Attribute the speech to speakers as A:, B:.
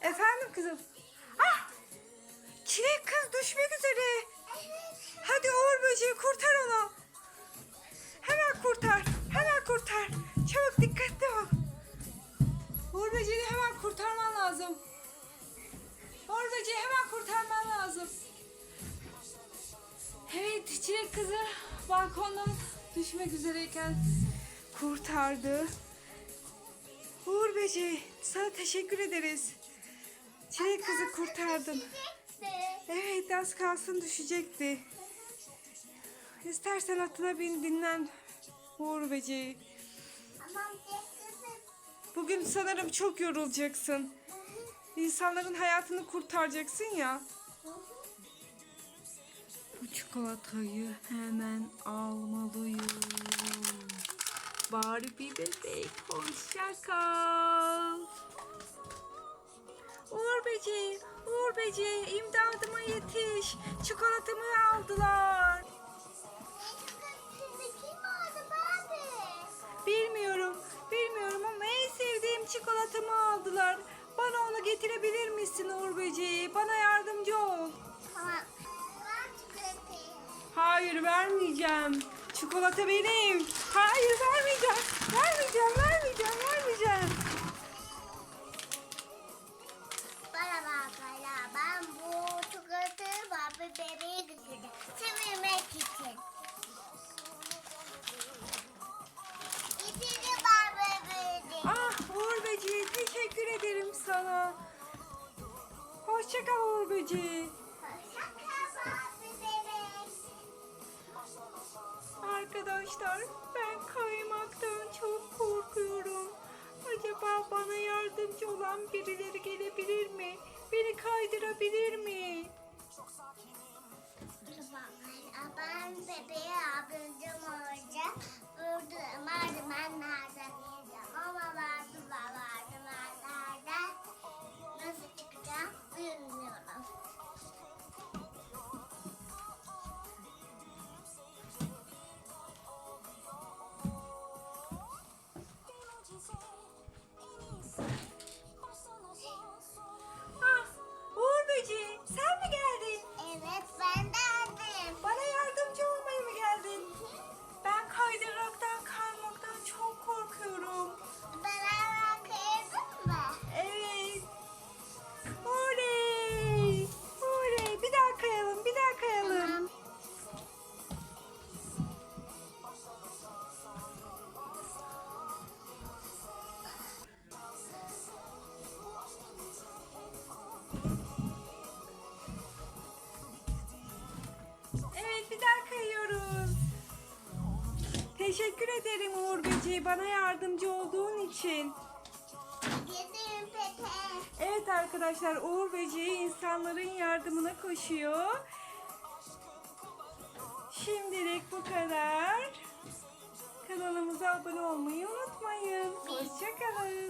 A: Efendim kızım. Ah! Çilek kız düşmek üzere. Hadi Uğur böceği kurtar onu. Hemen kurtar. Hemen kurtar. Çabuk dikkatli ol. Uğur böceğini hemen kurtarman lazım. Uğur böceği hemen kurtarman lazım. Evet çilek kızı balkondan düşmek üzereyken kurtardı. Uğur böceği sana teşekkür ederiz. Çilek kızı kurtardın. Evet az kalsın düşecekti. İstersen atına bin dinlen Uğur böceği. Bugün sanırım çok yorulacaksın. İnsanların hayatını kurtaracaksın ya. Bu çikolatayı hemen almalıyım. Barbie bebek hoşça kal. Uğur böceği, Uğur böceği imdadıma yetiş. Çikolatamı aldılar. Hayır vermeyeceğim. Çikolata benim. Hayır vermeyeceğim. Vermeyeceğim, vermeyeceğim, vermeyeceğim.
B: Bana bak hala ben bu çikolatayı Barbie bebeğe götürdüm. Sevilmek için. İçeri Barbie bebeği.
A: Ah Uğur böceği teşekkür ederim sana. Hoşça kal Uğur böceği. Arkadaşlar ben kaymaktan çok korkuyorum. Acaba bana yardımcı olan birileri gelebilir mi? Beni kaydırabilir mi?
B: Bak, Ben bebeğe
A: Teşekkür ederim Uğur Böceği bana yardımcı olduğun için.
B: Gidelim Pepe.
A: Evet arkadaşlar Uğur Böceği insanların yardımına koşuyor. Şimdilik bu kadar. Kanalımıza abone olmayı unutmayın. Hoşçakalın.